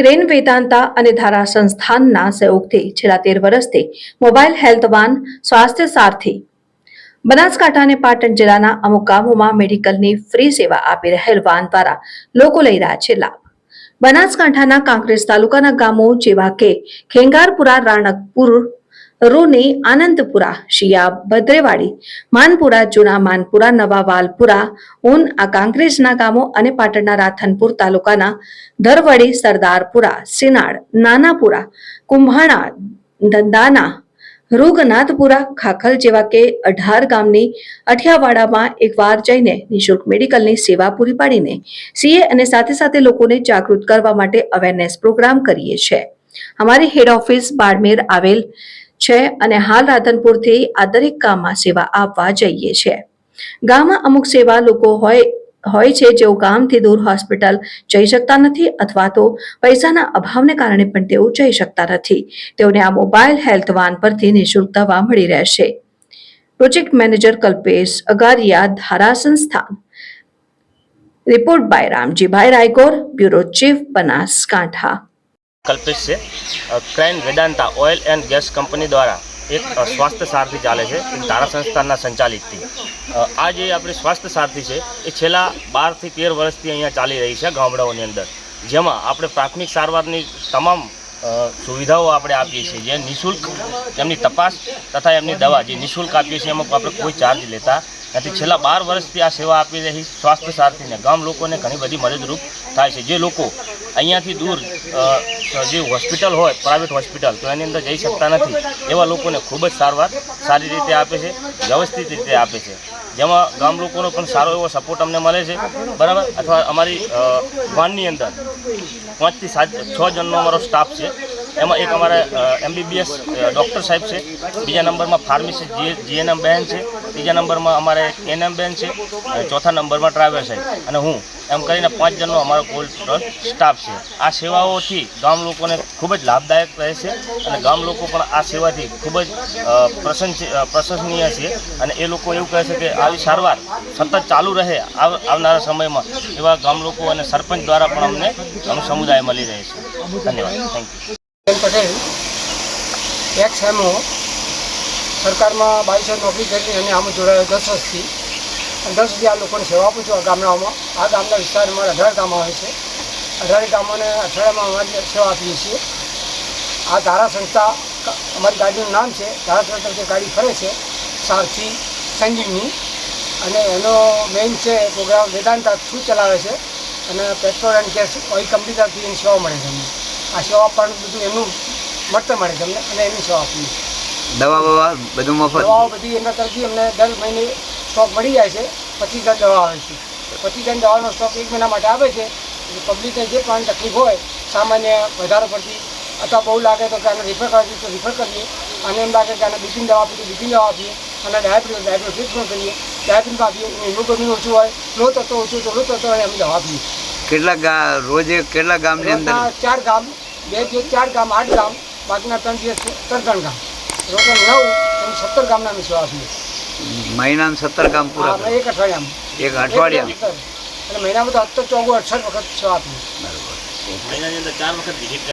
Crane Vedanta અને ધારા સંસ્થાનના સહયોગથી છેલ્લા તેર વર્ષથી મોબાઈલ હેલ્થ સ્વાસ્થ્ય સારથી બનાસકાંઠા અને પાટણ જિલ્લાના અમુક ગામોમાં મેડિકલની ફ્રી સેવા આપી રહેલ વાન દ્વારા લોકો લઈ રહ્યા છે લાભ. બનાસકાંઠાના કાંકરેજ તાલુકાના ગામો જેવા કે ખેંગારપુરા, રાણકપુર રૂની આનંદપુરા, શિયા, ભદ્રેવાડી, માનપુરા, જૂના માનપુરા, નવા વાલપુરા ઉન આ કાંકરેજના ગામો અને પાટણના રાથનપુર તાલુકાના ધરવડી, સરદારપુરા સિનાડ નાનાપુરા, કુંભાણા, દંદાના, રૂગનાથપુરા, ખાખલ જેવા કે અઢાર ગામની અઠિયાવાડામાં એકવાર જઈને નિઃશુલ્ક મેડિકલની સેવા પૂરી પાડીને સીએ અને સાથે સાથે લોકોને જાગૃત કરવા માટે અવેરનેસ પ્રોગ્રામ કરીએ છીએ. અમારી હેડ ઓફિસ બાડમેર આવેલ છે અને હાલ રાધનપુરથી આ દરેક ગામમાં સેવા આપવા જઈએ છીએ. ગામમાં અમુક સેવા લોકો હોય હોય છે જેઓ ગામથી દૂર હોસ્પિટલ જઈ શકતા નથી અથવા તો પૈસાના અભાવને કારણે પણ તેઓ જઈ શકતા નથી. તેઓને આ મોબાઈલ હેલ્થ વાન પરથી નિઃશુલ્ક દવા મળી રહેશે. પ્રોજેક્ટ મેનેજર કલ્પેશ અગારિયા ધારા સંસ્થાન રિપોર્ટ બાય રામજીભાઈ રાયકોર બ્યુરો ચીફ બનાસકાંઠા કલ્પિત છે. Cairn Vedanta oil and gas company દ્વારા એક સ્વાસ્થ્ય સારથી ચાલે છે તારા સંસ્થાનના સંચાલિતથી. આ જે આપણી સ્વાસ્થ્ય સારથી છે એ છેલ્લા બારથી તેર વર્ષથી અહીંયા ચાલી રહી છે ગામડાઓની અંદર. જેમાં આપણે પ્રાથમિક સારવારની તમામ સુવિધાઓ આપણે આપીએ છીએ. જે નિઃશુલ્ક એમની તપાસ તથા એમની દવા જે નિઃશુલ્ક આપીએ છીએ એમાં આપણે કોઈ ચાર્જ લેતા નથી. છેલ્લા બાર વર્ષથી આ સેવા આપી રહી સ્વાસ્થ્ય સારથીને ગામ લોકોને ઘણી બધી મદદરૂપ થાય છે. જે લોકો અહીંયાથી દૂર જે હોસ્પિટલ હોય, પ્રાઇવેટ હોસ્પિટલ, તો એની અંદર જઈ શકતા નથી. એવા લોકોને ખૂબ જ સારવાર સારી રીતે આપે છે, વ્યવસ્થિત રીતે આપે છે. જેમાં ગામ લોકોનો પણ સારો એવો સપોર્ટ અમને મળે છે. બરાબર? અથવા અમારી વાનની અંદર પાંચથી સાત, છ જણનો અમારો સ્ટાફ છે. એમાં એક અમારા એમબીબીએસ ડૉક્ટર સાહેબ છે. બીજા નંબરમાં ફાર્મસિસ્ટ જી જીએનએમ બહેન છે. ત્રીજા નંબરમાં અમારે એનએમ બેન છે. ચોથા નંબરમાં ડ્રાઈવર સાહેબ. અને હું. એમ કરીને પાંચ જણનો અમારો કોલ ટોટલ સ્ટાફ છે. આ સેવાઓથી ગામ લોકોને ખૂબ જ લાભદાયક રહે છે અને ગામ લોકો પણ આ સેવાથી ખૂબ જ પ્રશંસનીય છે અને એ લોકો એવું કહે છે કે આવી સારવાર સતત ચાલુ રહે આવ- આવનારા સમયમાં એવા ગામ લોકો અને સરપંચ દ્વારા પણ અમને ગામ સમુદાય મળી રહે છે. ધન્યવાદ. થેન્ક યુ પટેલ એક્સ સરકારમાં બાવીસ નોકરી કરી અને આમાં જોડાયો દસ વર્ષથી. દસ આ લોકોને સેવા આપું છું આ ગામડાઓમાં. આ ગામના વિસ્તારમાં અઢાર ગામ આવે છે. અઢાર ગામોને અઠવાડિયામાં અમારી સેવા આપીએ છીએ. આ ધારા સંસ્થા અમારી ગાડીનું નામ છે. ધારા સંસ્થા જે ગાડી ફરે છે સારથી સંજીવની. અને એનો મેઇન છે પ્રોગ્રામ વેદાંતા થ્રુ ચલાવે છે. અને petrol and gas oil company તરફથી એની સેવા મળે છે અમને. આ સેવા આપવાનું બધું એમનું મળતર મળે છે અમને અને એની સેવા આપવી દવા બવા બધું મફત? દવાઓ બધી એમના તરફથી અમને દર મહિને સ્ટોક મળી જાય છે પચીસ હજાર દવા આવે છે. પચીસ હજાર દવાનો સ્ટોક એક મહિના માટે આવે છે પબ્લિકને જે પણ તકલીફ હોય સામાન્ય વધારો પડતી અથવા બહુ લાગે તો કે આને રિફર કરવી તો રિફર કરીએ. અને એમ લાગે કે આને બીજી દવા આપીએ તો બીપીની દવા આપીએ અને ડાયાબિટીસ ડાયાબિટીસ ટ્રીટમેન્ટ કરીએ. ડાયાબિટીસ આપીએ હિમોગ્લોબિન ઓછું હોય લો તત્વ ઓછું તો લો તત્વ હોય અમે દવા આપીએ. કેટલા ગા રોજે કેટલા ગામની અંદર? ચાર ગામ બે દિવસ ચાર ગામ આઠ ગામ બાકીના ત્રણ દિવસ ત્રણ ત્રણ ગામ. રોજના નવ એમ સત્તર ગામના અમે સેવા આપીએ. મહિનામાં સત્તર ગામ પૂરા એક અઠવાડિયામાં. એક અઠવાડિયામાં અને મહિનામાં તો અત્તર ચોગું અડસઠ વખત સેવા બરાબર. મહિનાની અંદર ચાર વખત વિઝિટ